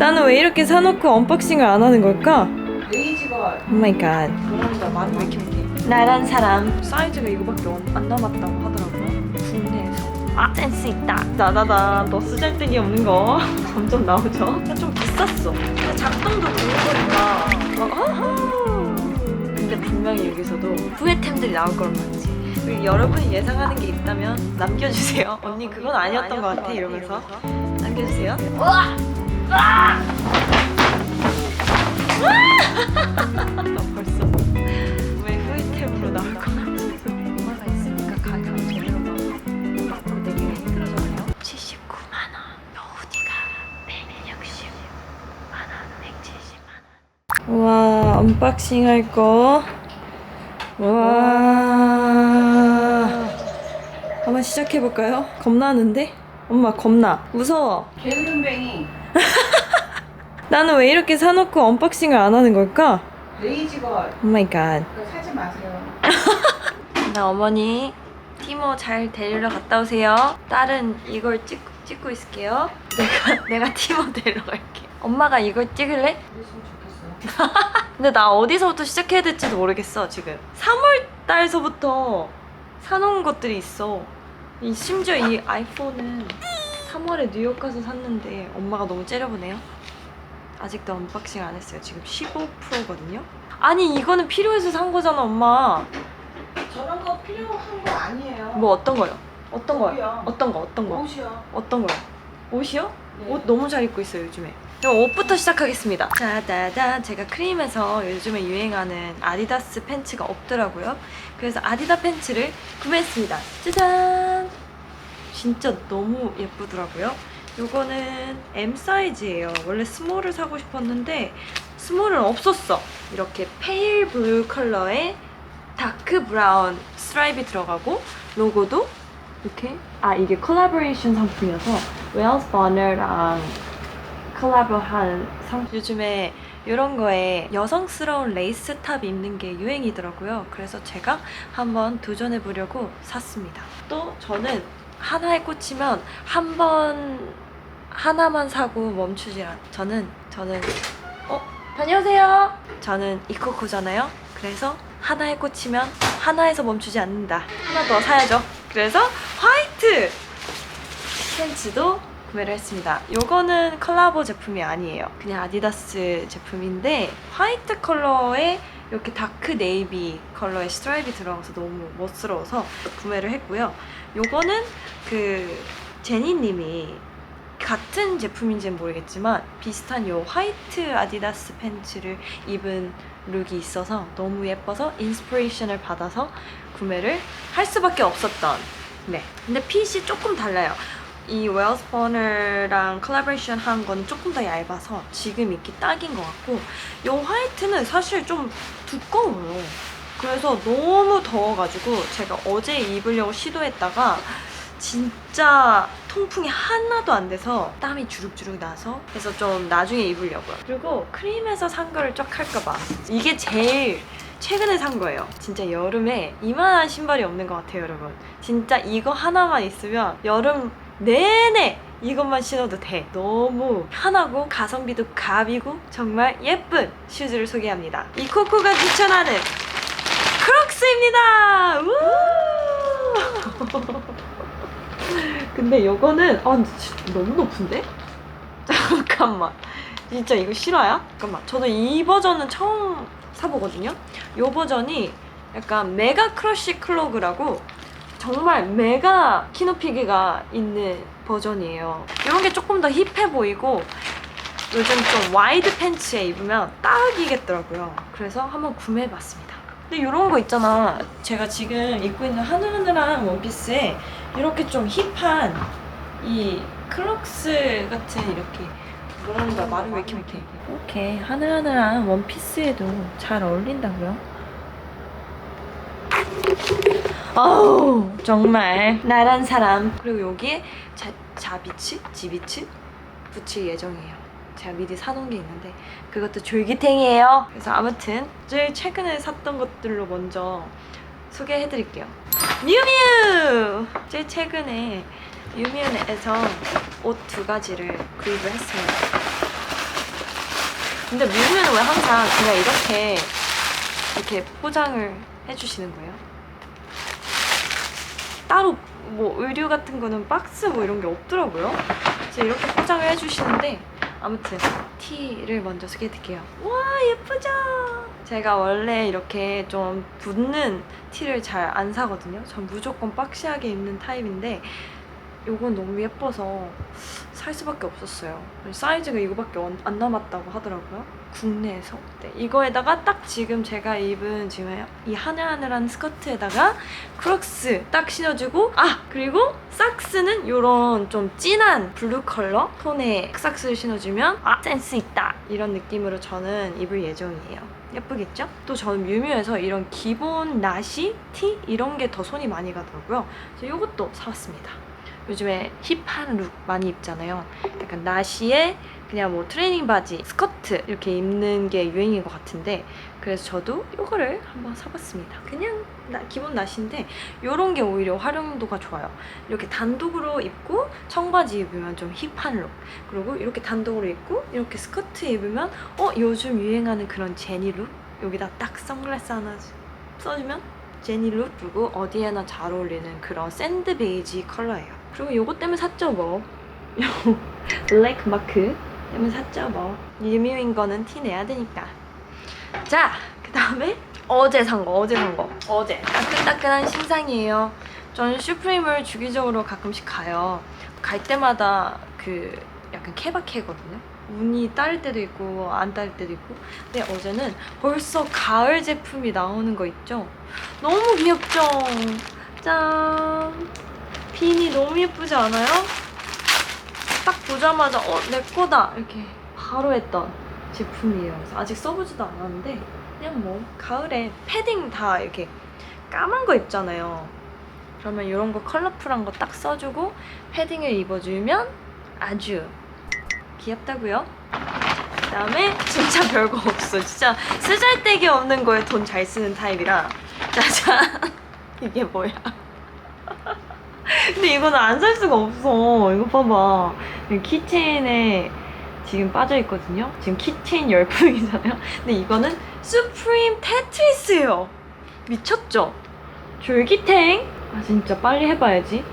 나는 왜 이렇게 사놓고 언박싱을 안 하는 걸까? 레이지걸 오 마이 갓. 그런다 많이 못해 나란 사람. 사이즈가 이거밖에 안- 안 남았다고 하더라고요 국내에서 아 센스 있다. 나나나 너 쓰잘데기 없는 거 점점 나오죠? 좀 비쌌어. 근데 작동도 되는 거니까. 어, 어허. 근데 분명히 여기서도 후회템들이 나올 거란 말이지. 그리고 여러분이 예상하는 게 있다면 남겨주세요. 언니 그건 아니었던 것 같아 이러면서 남겨주세요. 나 벌써 왜 후회템으로 나올 것 같아. 엄마가 있으니까 가격 제대로 맞고 내기가 힘들어졌네요 79만 원. 노후디가 160만 원, 170만 원. 와, 언박싱 할 거. 와. 한번 시작해 볼까요? 겁나는데? 엄마 겁나. 무서워. 게으름뱅이 나는 왜 이렇게 사놓고 언박싱을 안 하는 걸까? 레이지걸 오 마이 갓. 그거 사지 마세요 나 어머니 티모 잘 데리러 갔다 오세요. 딸은 이걸 찍, 찍고 있을게요. 내가 내가 티모 데리러 갈게. 엄마가 이걸 찍을래? 그랬으면 좋겠어 근데 나 어디서부터 시작해야 될지도 모르겠어 지금 3월 달서부터 사놓은 것들이 있어 이 심지어 이 아이폰은 3월에 뉴욕 가서 샀는데 엄마가 너무 째려보네요 아직도 언박싱 안 했어요. 지금 15%거든요. 아니 이거는 필요해서 산 거잖아 엄마. 저런 거 필요한 거 아니에요. 뭐 어떤 거요? 어떤 거요? 어떤 거 어떤 거? 옷이요. 어떤 거요? 옷이요? 네. 옷 너무 잘 입고 있어요 요즘에. 그럼 옷부터 시작하겠습니다. 짜다단 제가 크림에서 요즘에 유행하는 아디다스 팬츠가 없더라고요. 그래서 아디다 팬츠를 구매했습니다. 짜잔! 진짜 너무 예쁘더라고요 요거는 M 사이즈예요. 원래 스몰을 사고 싶었는데 스몰은 없었어. 이렇게 페일 블루 컬러의 다크 브라운 스트라이프 들어가고 로고도 이렇게 아 이게 콜라보레이션 상품이어서 웨일스 버너랑 콜라보한 상품 요즘에 이런 거에 여성스러운 레이스 탑 입는 게 유행이더라고요. 그래서 제가 한번 도전해 보려고 샀습니다. 또 저는 하나에 꽂히면 한 번 하나만 사고 멈추지 않 저는 저는 어? 다녀오세요! 저는 이코코잖아요. 그래서 하나에 꽂히면 하나에서 멈추지 않는다. 하나 더 사야죠. 그래서 화이트! 팬츠도 구매를 했습니다. 요거는 컬라보 제품이 아니에요. 그냥 아디다스 제품인데 화이트 컬러에 이렇게 다크 네이비 컬러의 스트라이프 들어가서 너무 멋스러워서 구매를 했고요. 요거는 그 제니님이 같은 제품인지는 모르겠지만 비슷한 요 화이트 아디다스 팬츠를 입은 룩이 있어서 너무 예뻐서 인스피레이션을 받아서 구매를 할 수밖에 없었던 네. 근데 핏이 조금 달라요. 이 웨일스 버너랑 콜라보레이션 한 건 조금 더 얇아서 지금 입기 딱인 것 같고 이 화이트는 사실 좀 두꺼워요. 그래서 너무 더워가지고 제가 어제 입으려고 시도했다가 진짜 통풍이 하나도 안 돼서 땀이 주룩주룩 나서 그래서 좀 나중에 입으려고요. 그리고 크림에서 산 거를 쫙 할까봐 이게 제일 최근에 산 거예요. 진짜 여름에 이만한 신발이 없는 것 같아요, 여러분. 진짜 이거 하나만 있으면 여름 내내 이것만 신어도 돼. 너무 편하고 가성비도 갑이고 정말 예쁜 슈즈를 소개합니다. 이 코코가 추천하는 크록스입니다. 우! 근데 요거는 아 너무 높은데? 잠깐만. 진짜 이거 실화야? 잠깐만. 저도 이 버전은 처음 사보거든요. 이 버전이 약간 메가 크러쉬 클로그라고 정말 메가 키노피그가 있는 버전이에요. 이런 게 조금 더 힙해 보이고 요즘 좀 와이드 팬츠에 입으면 딱이겠더라고요. 그래서 한번 구매해봤습니다. 근데 이런 거 있잖아. 제가 지금 입고 있는 하늘하늘한 원피스에 이렇게 좀 힙한 이 클록스 같은 이렇게 뭐라는가 말을 왜 이렇게 못해. 이렇게 하늘하늘한 원피스에도 잘 어울린다고요. 어우 정말 나란 사람 그리고 여기에 자, 자비츠? 지비츠? 붙일 예정이에요 제가 미리 사놓은 게 있는데 그것도 졸기탱이에요 그래서 아무튼 제일 최근에 샀던 것들로 먼저 소개해드릴게요 미우미우! 제일 최근에 유미우에서 옷 두 가지를 구입을 했습니다 근데 뮤즈는 왜 항상 그냥 이렇게 이렇게 포장을 해주시는 거예요? 따로 뭐 의류 같은 거는 박스 뭐 이런 게 없더라고요. 그래서 이렇게 포장을 해주시는데 아무튼 티를 먼저 소개해드릴게요. 와 예쁘죠? 제가 원래 이렇게 좀 붙는 티를 잘 안 사거든요. 전 무조건 박시하게 입는 타입인데 요건 너무 예뻐서 살 수밖에 없었어요. 사이즈가 이거밖에 안- 안 남았다고 하더라고요. 국내에서. 네, 이거에다가 딱 지금 제가 입은 지금 이 하늘하늘한 스커트에다가 크록스 딱 신어주고 아 그리고 삭스는 이런 좀 진한 블루 컬러 톤의 삭스를 신어주면 아 센스 있다 이런 느낌으로 저는 입을 예정이에요. 예쁘겠죠? 또 저는 뮤뮤에서 이런 기본 나시 티 이런 게 더 손이 많이 가더라고요. 그래서 이것도 사왔습니다. 요즘에 힙한 룩 많이 입잖아요. 약간 나시에 그냥 뭐 트레이닝 바지, 스커트 이렇게 입는 게 유행인 것 같은데 그래서 저도 이거를 한번 사봤습니다. 그냥 나- 기본 나시인데 이런 게 오히려 활용도가 좋아요. 이렇게 단독으로 입고 청바지 입으면 좀 힙한 룩 그리고 이렇게 단독으로 입고 이렇게 스커트 입으면 어 요즘 유행하는 그런 제니 룩 여기다 딱 선글라스 하나 써주면 제니 룩 그리고 어디에나 잘 어울리는 그런 샌드 베이지 컬러예요. 그리고 요거 때문에 샀죠 뭐. 요 블랙 마크 때문에 샀죠 뭐. 유미인 거는 티 내야 되니까. 자, 그 다음에 어제 산 거, 어제 산 거. 어제. 따끈따끈한 신상이에요. 저는 슈프림을 주기적으로 가끔씩 가요. 갈 때마다 그 약간 케바케거든요. 운이 따를 때도 있고 안 따를 때도 있고. 근데 어제는 벌써 가을 제품이 나오는 거 있죠? 너무 귀엽죠? 짠. 빈이 너무 예쁘지 않아요? 딱 보자마자 어, 내 거다! 이렇게 바로 했던 제품이에요. 아직 써보지도 않았는데 그냥 뭐 가을에 패딩 다 이렇게 까만 거 입잖아요. 그러면 이런 거 컬러풀한 거 딱 써주고 패딩을 입어주면 아주 귀엽다고요. 그다음에 진짜 별거 없어. 진짜 쓰잘데기 없는 거에 돈 잘 쓰는 타입이라 짜잔 이게 뭐야? 근데 이거는 안 살 수가 없어. 이거 봐봐. 키체인에 지금 빠져 있거든요. 지금 키체인 열풍이잖아요. 근데 이거는 수프림 테트리스예요. 미쳤죠? 졸기탱. 아 진짜 빨리 해봐야지.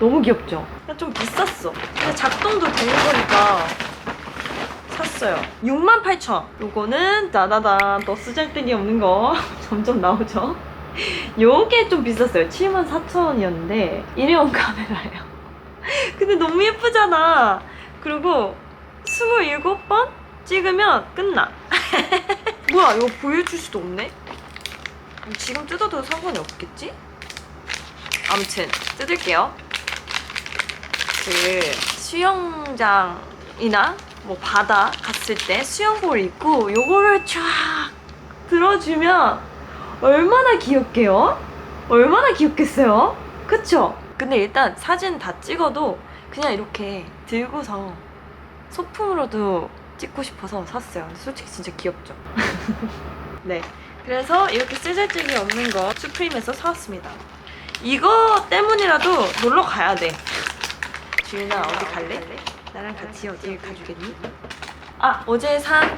너무 귀엽죠? 좀 비쌌어. 근데 작동도 되는 거니까 샀어요. 68,000원. 요거는 따다단 또 쓰잘데기 없는 거 점점 나오죠. 요게 좀 비쌌어요. 74,000원이었는데 일회용 카메라예요. 근데 너무 예쁘잖아. 그리고 27번 찍으면 끝나. 뭐야 이거 보여줄 수도 없네? 지금 뜯어도 상관이 없겠지? 아무튼 뜯을게요. 그 수영장이나 뭐 바다 갔을 때 수영복을 입고 요거를 쫙 들어주면 얼마나 귀엽게요? 얼마나 귀엽겠어요? 그쵸? 근데 일단 사진 다 찍어도 그냥 이렇게 들고서 소품으로도 찍고 싶어서 샀어요. 솔직히 진짜 귀엽죠? 네. 그래서 이렇게 쓰잘데기 없는 거 수프림에서 사왔습니다. 이거 때문이라도 놀러 가야 돼. 주윤아 어디 갈래? 나랑 같이 어디 가주겠니? 아 어제 산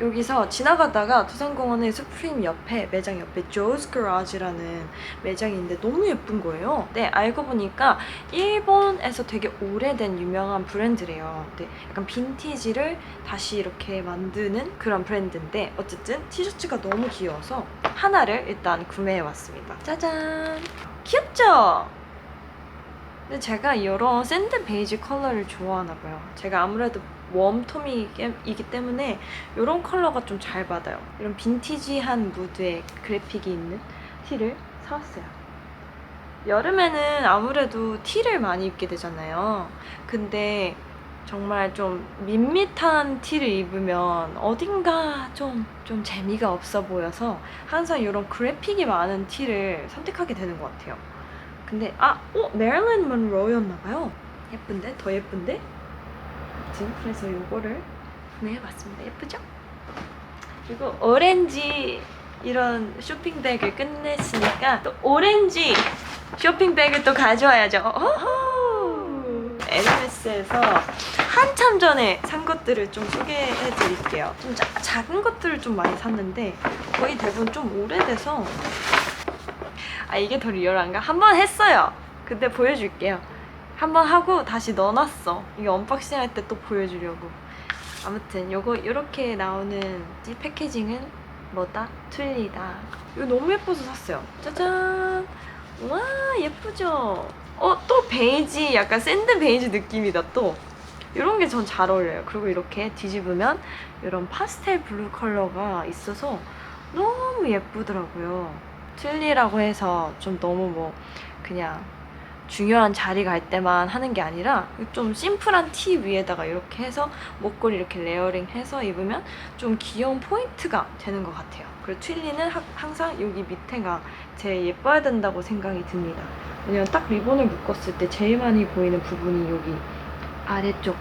여기서 지나가다가 두산공원의 수프림 옆에 매장 옆에 조스 그라지라는 매장이 있는데 너무 예쁜 거예요. 네 알고 보니까 일본에서 되게 오래된 유명한 브랜드래요. 네, 약간 빈티지를 다시 이렇게 만드는 그런 브랜드인데 어쨌든 티셔츠가 너무 귀여워서 하나를 일단 구매해 왔습니다. 짜잔 귀엽죠? 근데 제가 이런 샌드 베이지 컬러를 좋아하나 봐요. 제가 아무래도 웜톤이기 때문에 이런 컬러가 좀 잘 받아요. 이런 빈티지한 무드의 그래픽이 있는 티를 사왔어요. 여름에는 아무래도 티를 많이 입게 되잖아요. 근데 정말 좀 밋밋한 티를 입으면 어딘가 좀, 좀 재미가 없어 보여서 항상 이런 그래픽이 많은 티를 선택하게 되는 것 같아요. 근데 아, 어 메릴린 먼로였나 봐요. 예쁜데 더 예쁜데? 아무튼 그래서 이거를 구매해봤습니다. 예쁘죠? 그리고 오렌지 이런 쇼핑백을 끝냈으니까 또 오렌지 쇼핑백을 또 가져와야죠. 어허! 에르메스에서 한참 전에 산 것들을 좀 소개해 드릴게요. 좀 자- 작은 것들을 좀 많이 샀는데 거의 대부분 좀 오래돼서 아 이게 더 리얼한가? 한번 했어요. 근데 보여줄게요. 한번 하고 다시 넣어놨어. 이게 언박싱 할 때 또 보여주려고. 아무튼 요거 이렇게 나오는 이 패키징은 뭐다? 툴리다. 이거 너무 예뻐서 샀어요. 짜잔. 와 예쁘죠? 어 또 베이지 약간 샌드 베이지 느낌이다 또. 이런 게 전 잘 어울려요. 그리고 이렇게 뒤집으면 이런 파스텔 블루 컬러가 있어서 너무 예쁘더라고요. 툴리라고 해서 좀 너무 뭐 그냥 중요한 자리 갈 때만 하는 게 아니라 좀 심플한 티 위에다가 이렇게 해서 목걸이 이렇게 레어링 해서 입으면 좀 귀여운 포인트가 되는 것 같아요. 그리고 튠리는 하- 항상 여기 밑에가 제일 예뻐야 된다고 생각이 듭니다. 왜냐면 딱 리본을 묶었을 때 제일 많이 보이는 부분이 여기 아래쪽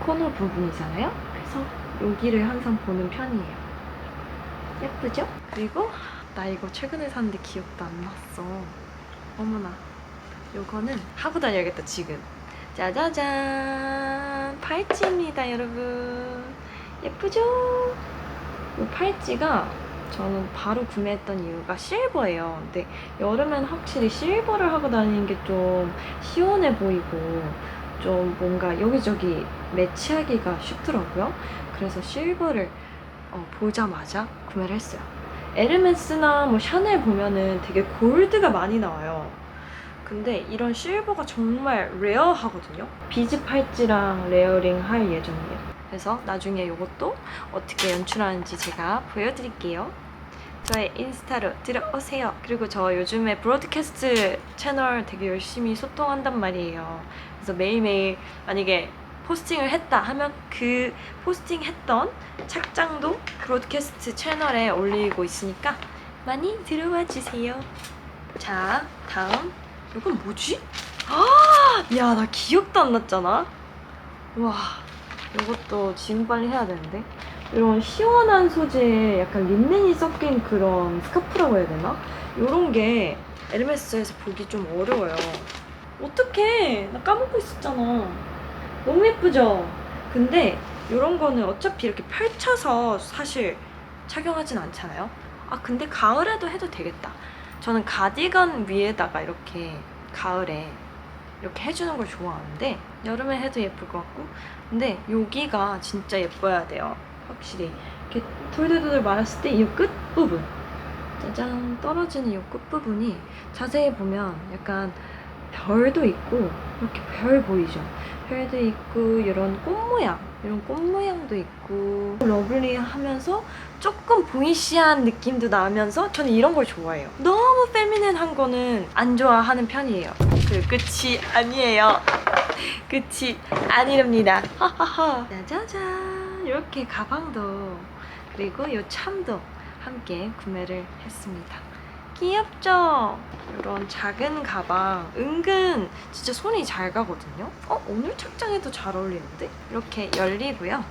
코너 부분이잖아요. 그래서 여기를 항상 보는 편이에요. 예쁘죠? 그리고 나 이거 최근에 샀는데 기억도 안 났어. 어머나. 요거는 하고 다녀야겠다 지금. 짜자잔 팔찌입니다 여러분. 예쁘죠? 이 팔찌가 저는 바로 구매했던 이유가 실버예요. 근데 여름엔 확실히 실버를 하고 다니는 게 좀 시원해 보이고 좀 뭔가 여기저기 매치하기가 쉽더라고요. 그래서 실버를 어, 보자마자 구매를 했어요. 에르메스나 뭐 샤넬 보면은 되게 골드가 많이 나와요. 근데 이런 실버가 정말 레어하거든요. 비즈 팔찌랑 레어링 할 예정이에요. 그래서 나중에 이것도 어떻게 연출하는지 제가 보여드릴게요. 저의 인스타로 들어오세요. 그리고 저 요즘에 브로드캐스트 채널 되게 열심히 소통한단 말이에요. 그래서 매일매일 만약에 포스팅을 했다 하면 그 포스팅 했던 착장도 브로드캐스트 채널에 올리고 있으니까 많이 들어와 주세요. 자, 다음. 이건 뭐지? 아, 야, 나 기억도 안 났잖아. 와, 이것도 지금 빨리 해야 되는데. 이런 시원한 소재에 약간 린넨이 섞인 그런 스카프라고 해야 되나? 이런 게 에르메스에서 보기 좀 어려워요. 어떡해. 나 까먹고 있었잖아. 너무 예쁘죠? 근데 이런 거는 어차피 이렇게 펼쳐서 사실 착용하진 않잖아요. 아, 근데 가을에도 해도 되겠다. 저는 가디건 위에다가 이렇게 가을에 이렇게 해주는 걸 좋아하는데 여름에 해도 예쁠 것 같고 근데 여기가 진짜 예뻐야 돼요. 확실히 이렇게 돌돌돌 말았을 때 이 끝부분 짜잔 떨어지는 이 끝부분이 자세히 보면 약간 별도 있고 이렇게 별 보이죠? 별도 있고 이런 꽃 모양 이런 꽃 모양도 있고 러블리하면서 조금 보이시한 느낌도 나면서 저는 이런 걸 좋아해요. 너무 페미닌한 거는 안 좋아하는 편이에요. 그 끝이 아니에요. 끝이 아니랍니다. 하하하. 짜자잔 이렇게 가방도 그리고 이 참도 함께 구매를 했습니다. 귀엽죠? 이런 작은 가방 은근 진짜 손이 잘 가거든요. 어 오늘 착장에도 잘 어울리는데 이렇게 열리고요.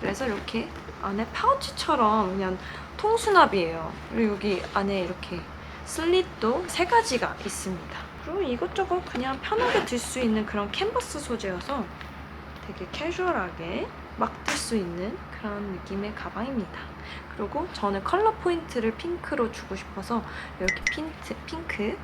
그래서 이렇게 안에 파우치처럼 그냥 통수납이에요. 그리고 여기 안에 이렇게 슬릿도 세 가지가 있습니다. 그리고 이것저것 그냥 편하게 들 수 있는 그런 캔버스 소재여서 되게 캐주얼하게 막 들 수 있는 그런 느낌의 가방입니다. 그리고 저는 컬러 포인트를 핑크로 주고 싶어서 이렇게 핀트, 핑크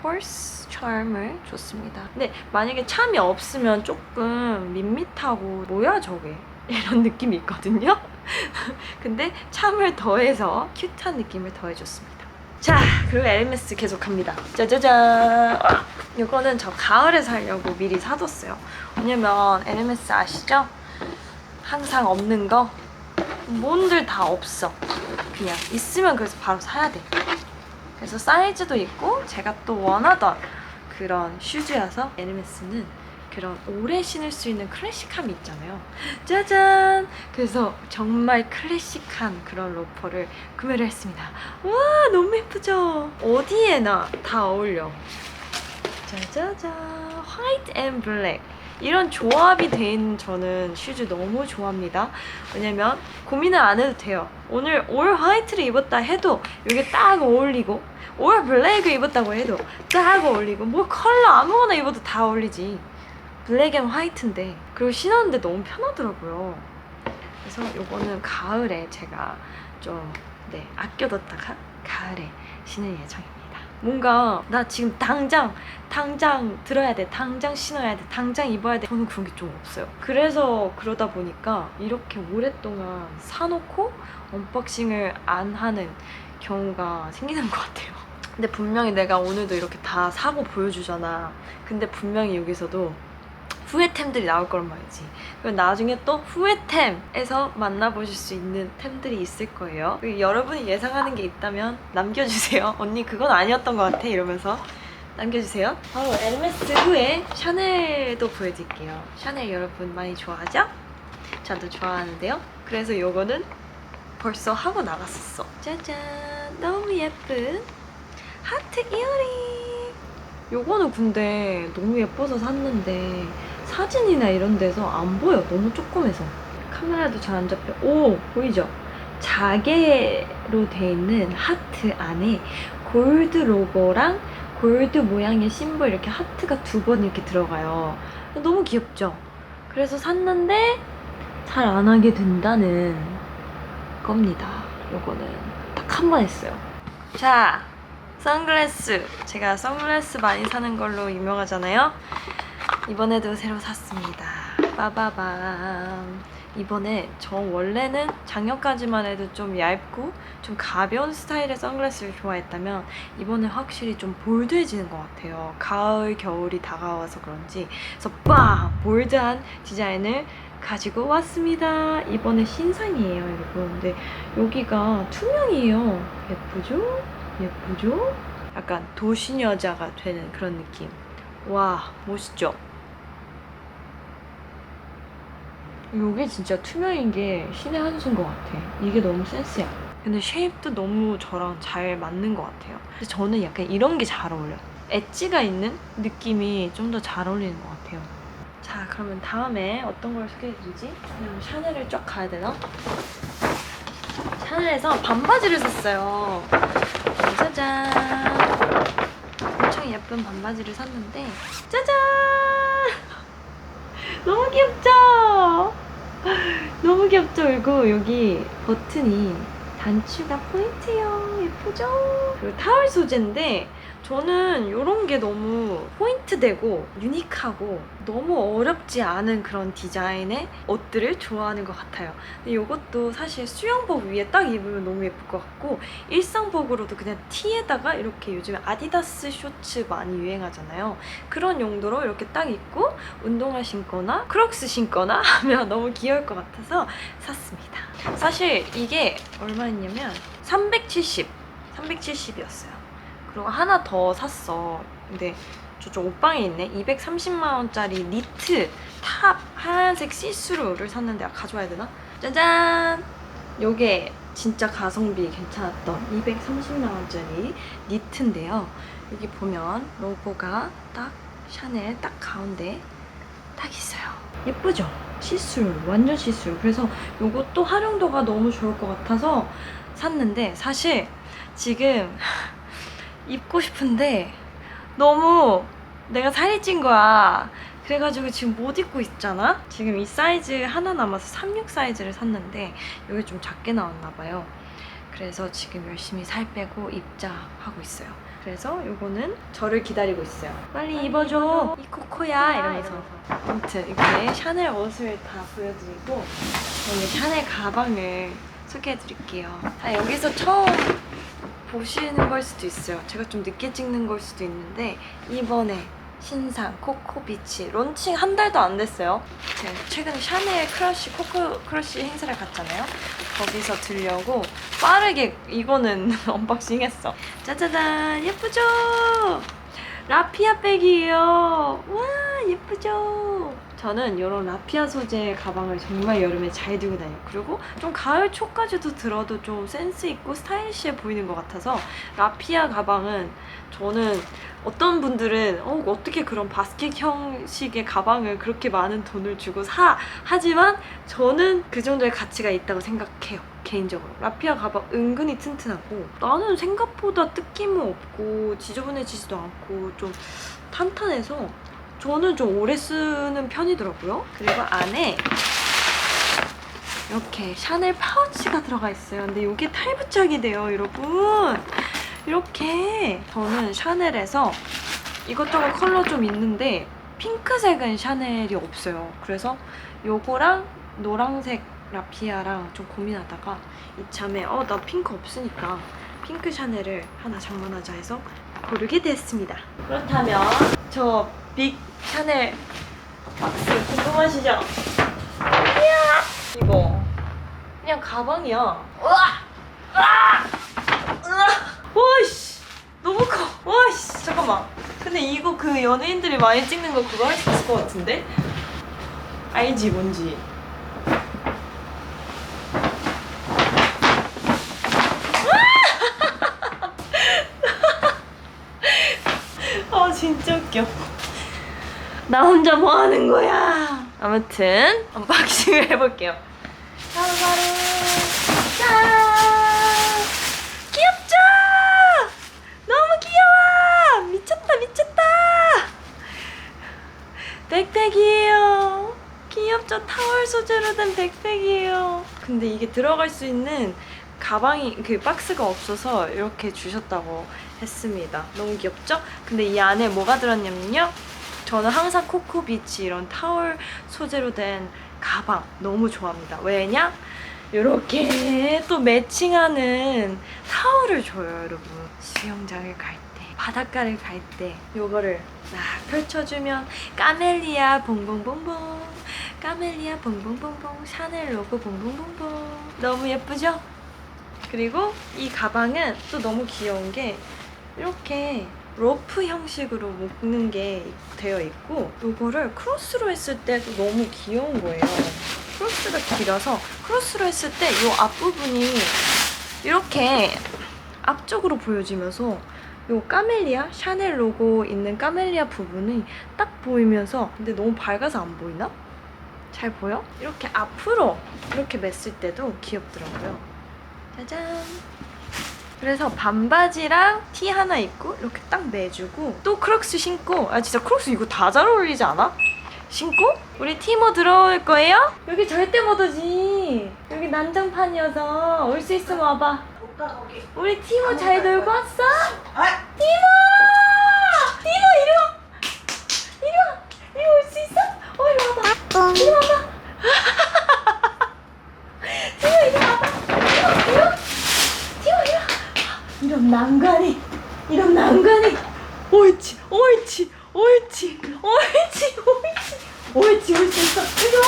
펄스 charm을 줬습니다. 근데 만약에 참이 없으면 조금 밋밋하고 뭐야 저게 이런 느낌이 있거든요. 근데 참을 더해서 큐트한 느낌을 더해줬습니다. 자, 그리고 에르메스 계속 갑니다. 짜자잔. 아, 이거는 저 가을에 살려고 미리 사뒀어요. 왜냐면 에르메스 아시죠? 항상 없는 거 뭔들 다 없어. 그냥 있으면 그래서 바로 사야 돼. 그래서 사이즈도 있고 제가 또 원하던 그런 슈즈여서 에르메스는 그런 오래 신을 수 있는 클래식함이 있잖아요. 짜잔! 그래서 정말 클래식한 그런 로퍼를 구매를 했습니다. 와 너무 예쁘죠? 어디에나 다 어울려. 짜자잔 화이트 앤 블랙 이런 조합이 돼 있는 저는 슈즈 너무 좋아합니다. 왜냐면 고민을 안 해도 돼요. 오늘 올 화이트를 입었다 해도 이게 딱 어울리고 올 블랙을 입었다고 해도 딱 어울리고 뭐 컬러 아무거나 입어도 다 어울리지. 블랙 앤 화이트인데 그리고 신었는데 너무 편하더라고요. 그래서 요거는 가을에 제가 좀 네, 아껴뒀다가 가을에 신을 예정입니다. 뭔가 나 지금 당장 당장 들어야 돼 당장 신어야 돼 당장 입어야 돼. 저는 그런 게 좀 없어요. 그래서 그러다 보니까 이렇게 오랫동안 사놓고 언박싱을 안 하는 경우가 생기는 것 같아요. 근데 분명히 내가 오늘도 이렇게 다 사고 보여주잖아. 근데 분명히 여기서도 후회템들이 나올 거란 말이지. 그리고 나중에 또 후회템에서 만나보실 수 있는 템들이 있을 거예요. 여러분이 예상하는 게 있다면 남겨주세요. 언니 그건 아니었던 것 같아 이러면서. 남겨주세요. 바로 에르메스 후에 샤넬도 보여드릴게요. 샤넬 여러분 많이 좋아하죠? 저도 좋아하는데요. 그래서 요거는 벌써 하고 나갔었어. 짜잔! 너무 예쁜 하트 이어링! 요거는 근데 너무 예뻐서 샀는데 사진이나 이런 데서 안 보여. 너무 조그매서. 카메라도 잘 안 잡혀. 오 보이죠? 자개로 돼 있는 하트 안에 골드 로고랑 골드 모양의 심볼 이렇게 하트가 두 번 이렇게 들어가요. 너무 귀엽죠? 그래서 샀는데 잘 안 하게 된다는 겁니다. 요거는 딱 한 번 했어요. 자 선글라스. 제가 선글라스 많이 사는 걸로 유명하잖아요 이번에도 새로 샀습니다. 빠바밤. 이번에 저 원래는 작년까지만 해도 좀 얇고 좀 가벼운 스타일의 선글라스를 좋아했다면 이번에 확실히 좀 볼드해지는 것 같아요. 가을 겨울이 다가와서 그런지. 그래서 빵 볼드한 디자인을 가지고 왔습니다. 이번에 신상이에요 여러분. 근데 여기가 투명이에요. 예쁘죠? 예쁘죠? 약간 도시여자가 되는 그런 느낌. 와, 멋있죠? 이게 진짜 투명인 게 신의 한 수인 것 같아. 이게 너무 센스야. 근데 쉐입도 너무 저랑 잘 맞는 것 같아요. 근데 저는 약간 이런 게 잘 어울려요. 엣지가 있는 느낌이 좀 더 잘 어울리는 것 같아요. 자, 그러면 다음에 어떤 걸 소개해드리지? 그냥 샤넬을 쫙 가야 되나? 샤넬에서 반바지를 샀어요. 짜잔 엄청 예쁜 반바지를 샀는데 짜잔! 너무 귀엽죠? 너무 귀엽죠? 그리고 여기 버튼이 단추가 포인트예요. 예쁘죠? 그리고 타월 소재인데 저는 이런 게 너무 포인트되고 유니크하고 너무 어렵지 않은 그런 디자인의 옷들을 좋아하는 것 같아요. 이것도 사실 수영복 위에 딱 입으면 너무 예쁠 것 같고 일상복으로도 그냥 티에다가 이렇게 요즘에 아디다스 쇼츠 많이 유행하잖아요. 그런 용도로 이렇게 딱 입고 운동화 신거나 크록스 신거나 하면 너무 귀여울 것 같아서 샀습니다. 사실 이게 얼마였냐면 370, 370이었어요. 그리고 하나 더 샀어. 근데 저쪽 옷방에 있네. 230만 원짜리 니트 탑 하얀색 시스루를 샀는데 아, 가져와야 되나? 짜잔! 요게 진짜 가성비 괜찮았던 230만 원짜리 니트인데요. 여기 보면 로고가 딱 샤넬 딱 가운데 딱 있어요. 예쁘죠? 시스루, 완전 시스루. 그래서 요것도 활용도가 너무 좋을 것 같아서 샀는데 사실 지금 입고 싶은데 너무 내가 살이 찐 거야. 그래가지고 지금 못 입고 있잖아? 지금 이 사이즈 하나 남아서 36 사이즈를 샀는데 이게 좀 작게 나왔나 봐요. 그래서 지금 열심히 살 빼고 입자 하고 있어요. 그래서 요거는 저를 기다리고 있어요. 빨리 입어줘. 이 코코야 이러면서. 아무튼 이렇게 샤넬 옷을 다 보여드리고 저는 샤넬 가방을 소개해드릴게요. 아, 여기서 처음 보시는 걸 수도 있어요. 제가 좀 늦게 찍는 걸 수도 있는데 이번에 신상 코코비치 론칭 한 달도 안 됐어요. 제가 최근에 샤넬 크러쉬 코코 크러쉬 행사를 갔잖아요. 거기서 들려고 빠르게 이거는 언박싱 했어. 짜자잔 예쁘죠? 라피아 백이에요. 와 예쁘죠? 저는 이런 라피아 소재 가방을 정말 여름에 잘 들고 다녀요. 그리고 좀 가을 초까지도 들어도 좀 센스 있고 스타일리시해 보이는 것 같아서 라피아 가방은 저는 어떤 분들은 어, 어떻게 그런 바스켓 형식의 가방을 그렇게 많은 돈을 주고 사 하지만 저는 그 정도의 가치가 있다고 생각해요 개인적으로 라피아 가방 은근히 튼튼하고 나는 생각보다 뜯김은 없고 지저분해지지도 않고 좀 탄탄해서 저는 좀 오래 쓰는 편이더라고요. 그리고 안에 이렇게 샤넬 파우치가 들어가 있어요. 근데 이게 탈부착이 돼요, 여러분. 이렇게 저는 샤넬에서 이것저것 컬러 좀 있는데 핑크색은 샤넬이 없어요. 그래서 요거랑 노란색 라피아랑 좀 고민하다가 이참에 어 나 핑크 없으니까 핑크 샤넬을 하나 장만하자 해서 고르게 됐습니다. 그렇다면 저 빅 샤넬 박스 궁금하시죠? 이야 이거 그냥 가방이야. 우와! 우와! 우와! 와씨 너무 커. 와씨 잠깐만. 근데 이거 그 연예인들이 많이 찍는 거 그거 할 수 있을 것 같은데? 알지 뭔지. 아 진짜 웃겨. 나 혼자 뭐 하는 거야? 아무튼 언박싱을 해볼게요. 바로바로 짠! 귀엽죠? 너무 귀여워! 미쳤다 미쳤다! 백팩이에요. 귀엽죠? 타월 소재로 된 백팩이에요. 근데 이게 들어갈 수 있는 가방이 그 박스가 없어서 이렇게 주셨다고 했습니다. 너무 귀엽죠? 근데 이 안에 뭐가 들었냐면요. 저는 항상 코코비치 이런 타월 소재로 된 가방 너무 좋아합니다. 왜냐? 이렇게 또 매칭하는 타월을 줘요, 여러분. 수영장을 갈 때, 바닷가를 갈 때, 요거를 딱 펼쳐주면 까멜리아 봉봉봉봉, 까멜리아 봉봉봉봉, 샤넬 로고 봉봉봉봉. 너무 예쁘죠? 그리고 이 가방은 또 너무 귀여운 게 이렇게 로프 형식으로 묶는 게 되어 있고 이거를 크로스로 했을 때도 너무 귀여운 거예요. 크로스가 길어서 크로스로 했을 때 이 앞부분이 이렇게 앞쪽으로 보여지면서 이 까멜리아 샤넬 로고 있는 까멜리아 부분이 딱 보이면서 근데 너무 밝아서 안 보이나? 잘 보여? 이렇게 앞으로 이렇게 맸을 때도 귀엽더라고요. 짜잔. 그래서 반바지랑 티 하나 입고 이렇게 딱 매주고 또 크록스 신고. 아 진짜 크록스 이거 다 잘 어울리지 않아? 신고? 우리 티모 들어올 거예요? 여기 절대 못 오지. 여기 난장판이어서 올 수 있으면 와봐. 우리 티모 잘 놀고 왔어? 티모! 티모 이리 와. 이리 와. 이리 올 수 있어? 어 이리 와봐. 이리 와봐. 티모 이리 와봐. 티모 이리 와 티모 이리 와 이런 난간이 이런 난간이. 옳지 옳지 옳지 옳지 옳지. 옳지 있어 이리 와.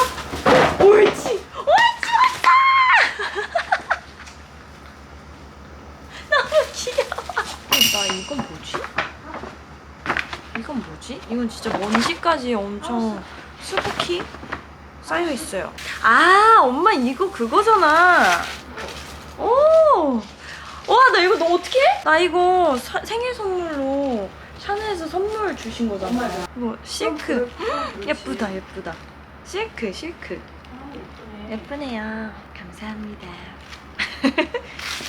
옳지 옳지 왔다 너무 귀여워. 나 이건 뭐지? 이건 뭐지? 이건 진짜 먼지까지 엄청 수북히 쌓여 있어요. 아 엄마 이거 그거잖아 나 이거 너 어떻게 해? 나 이거 사- 생일 선물로 샤넬에서 선물 주신 거잖아. 이거 실크. 예쁘다, 예쁘다. 실크, 실크. 예쁘네요. 감사합니다.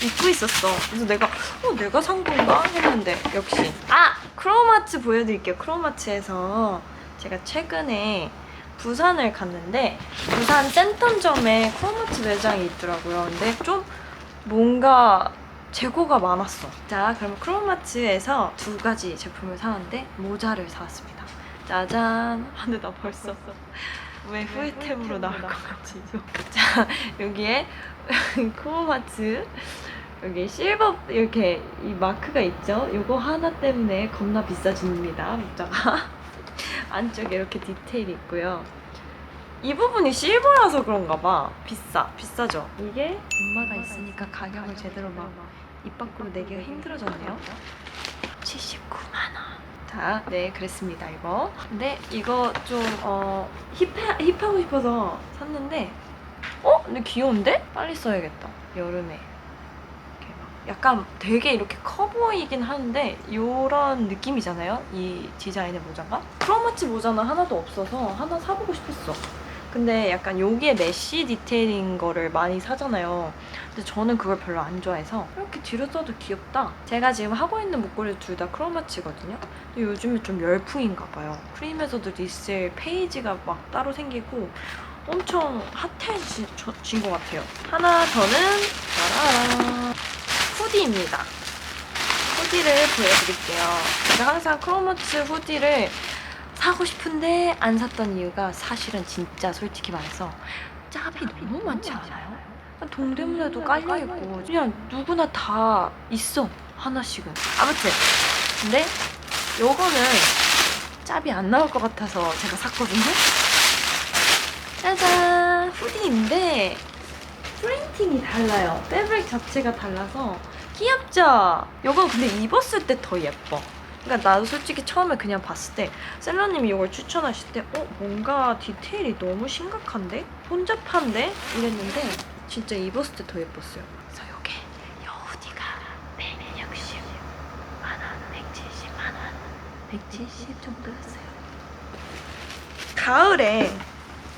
입고 있었어. 그래서 내가, 어, 내가 산 건가? 했는데, 역시. 아! 크로마츠 보여드릴게요. 크로마츠에서 제가 최근에 부산을 갔는데, 부산 센텀점에 크로마츠 매장이 있더라고요. 근데 좀 뭔가 재고가 많았어. 자, 그럼 크로마츠에서 두 가지 제품을 사왔는데 모자를 사왔습니다. 짜잔. 아, 근데 나 벌써 왜 후회템으로 나올 것 같지? 자, 여기에 크로마츠 여기 실버 이렇게 이 마크가 있죠? 요거 하나 때문에 겁나 비싸집니다. 모자가 안쪽에 이렇게 디테일이 있고요. 이 부분이 실버라서 그런가 봐. 비싸. 비싸죠? 이게 엄마가 있으니까 가격을 제대로 막 입 밖으로 내기가 힘들어졌네요. 79만 원. 자, 네, 그랬습니다, 이거. 근데 이거 좀, 어, 힙하, 힙하고 싶어서 샀는데, 어? 근데 귀여운데? 빨리 써야겠다. 여름에. 약간 되게 이렇게 커 보이긴 하는데, 요런 느낌이잖아요? 이 디자인의 모자가. 크로마치 모자는 하나도 없어서 하나 사보고 싶었어. 근데 약간 여기에 메쉬 디테일인 거를 많이 사잖아요. 근데 저는 그걸 별로 안 좋아해서 이렇게 뒤로 써도 귀엽다. 제가 지금 하고 있는 목걸이 둘 다 크로마치거든요. 근데 요즘에 좀 열풍인가 봐요. 크림에서도 리셀 페이지가 막 따로 생기고 엄청 핫해진 것 같아요. 하나 더는 짜라란 후디입니다. 후디를 보여드릴게요. 제가 항상 크로마츠 후디를 사고 싶은데 안 샀던 이유가 사실은 진짜 솔직히 말해서 짭이 너무 많지 않아요? 동대문에도 깔려있고 그냥 누구나 다 있어 하나씩은. 아무튼 근데 요거는 짭이 안 나올 것 같아서 제가 샀거든요. 짜잔! 후디인데 프린팅이 달라요. 패브릭 자체가 달라서 귀엽죠? 요건 근데 입었을 때 더 예뻐 그러니까 나도 솔직히 처음에 그냥 봤을 때 셀러님이 이걸 추천하실 때 어? 뭔가 디테일이 너무 심각한데? 혼잡한데? 이랬는데 진짜 입었을 때 더 예뻤어요 그래서 요게 여우디가 160 만원 170만원 170 정도였어요 가을에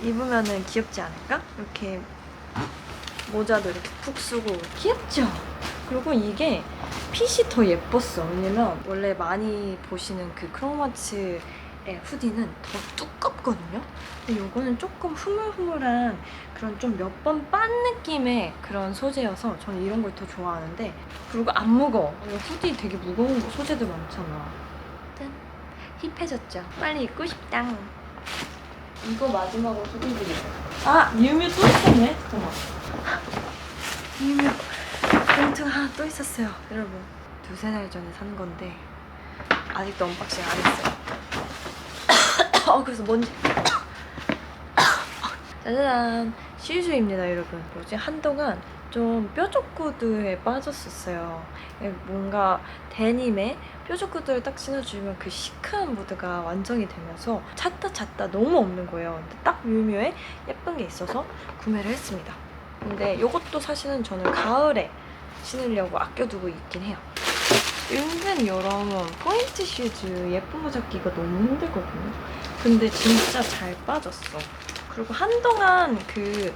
입으면은 귀엽지 않을까? 이렇게 모자도 이렇게 푹 쓰고 귀엽죠? 그리고 이게 핏이 더 예뻤어. 왜냐면 원래 많이 보시는 그 크로마츠의 후디는 더 두껍거든요. 근데 이거는 조금 흐물흐물한 그런 좀 몇 번 빤 느낌의 그런 소재여서 저는 이런 걸 더 좋아하는데 그리고 안 무거워. 이거 후디 되게 무거운 거 소재도 많잖아. 짠. 힙해졌죠? 빨리 입고 싶다. 이거 마지막으로 소개해드릴게요. 아! 미우미우 또 있었네? 잠깐만. 미우미우 봉투가 하나 또 있었어요. 여러분. 두세 달 전에 산 건데 아직도 언박싱 안 했어요. 어, 그래서 뭔지. 짜자잔. 시즈입니다, 여러분. 뭐지? 한동안 좀 뾰족 구두에 빠졌었어요. 예, 뭔가 데님에 뾰족 구두를 딱 신어주면 그 시크한 무드가 완성이 되면서 찾다 찾다 너무 없는 거예요. 근데 딱 묘묘에 예쁜 게 있어서 구매를 했습니다. 근데 이것도 사실은 저는 가을에 신으려고 아껴두고 있긴 해요. 은근 이런 포인트 슈즈 예쁜 거 잡기가 너무 힘들거든요. 근데 진짜 잘 빠졌어. 그리고 한동안 그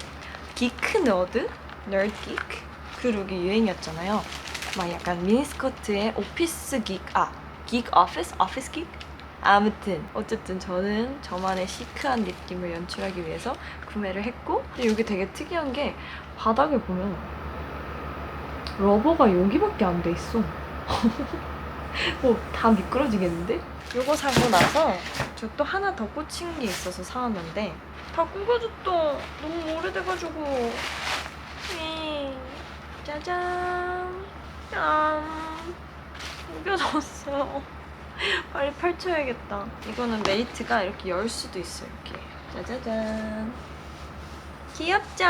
기크 너드? 널드 기크? 그 룩이 유행이었잖아요. 막 약간 미니스커트에 오피스 긱, 아, 긱 오피스? 오피스 긱? 아무튼 어쨌든 저는 저만의 시크한 느낌을 연출하기 위해서 구매를 했고 근데 이게 되게 특이한 게 바닥에 보면 러버가 여기밖에 안 돼 있어. 어, 다 미끄러지겠는데? 요거 사고 나서 저 또 하나 더 꽂힌 게 있어서 사왔는데 다 구겨졌다. 너무 오래돼가지고. 음, 짜잔. 짠. 구겨졌어요. 빨리 펼쳐야겠다. 이거는 메리트가 이렇게 열 수도 있어, 이렇게. 짜자잔. 귀엽죠?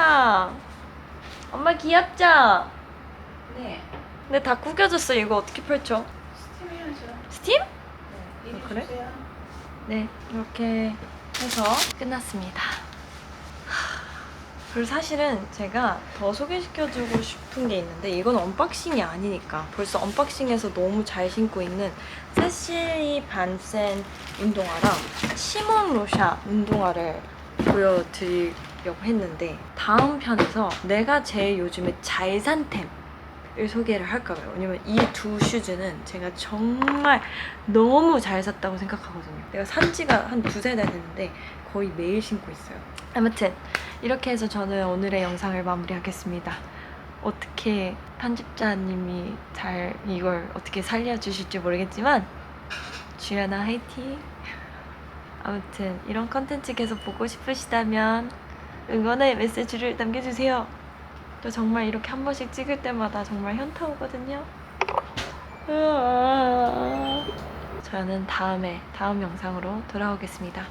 엄마 귀엽죠? 네. 근데 다 구겨졌어. 이거 어떻게 펼쳐? 스팀 해야죠. 스팀? 네. 이리 어, 그래? 주세요. 네, 이렇게 해서 끝났습니다. 하, 그리고 사실은 제가 더 소개시켜주고 싶은 게 있는데 이건 언박싱이 아니니까 벌써 언박싱에서 너무 잘 신고 있는 세실리 반센 운동화랑 시몬 로샤 운동화를 보여드리려고 했는데 다음 편에서 내가 제일 요즘에 잘 산 템. 을 소개를 할까 봐요. 왜냐면 이 두 슈즈는 제가 정말 너무 잘 샀다고 생각하거든요. 내가 산 지가 한 두세 달 됐는데 거의 매일 신고 있어요. 아무튼 이렇게 해서 저는 오늘의 영상을 마무리하겠습니다. 어떻게 편집자님이 잘 이걸 어떻게 살려주실지 모르겠지만 주연아 화이팅! 아무튼 이런 컨텐츠 계속 보고 싶으시다면 응원의 메시지를 남겨주세요. 또 정말 이렇게 한 번씩 찍을 때마다 정말 현타 오거든요. 저는 다음에 다음 영상으로 돌아오겠습니다.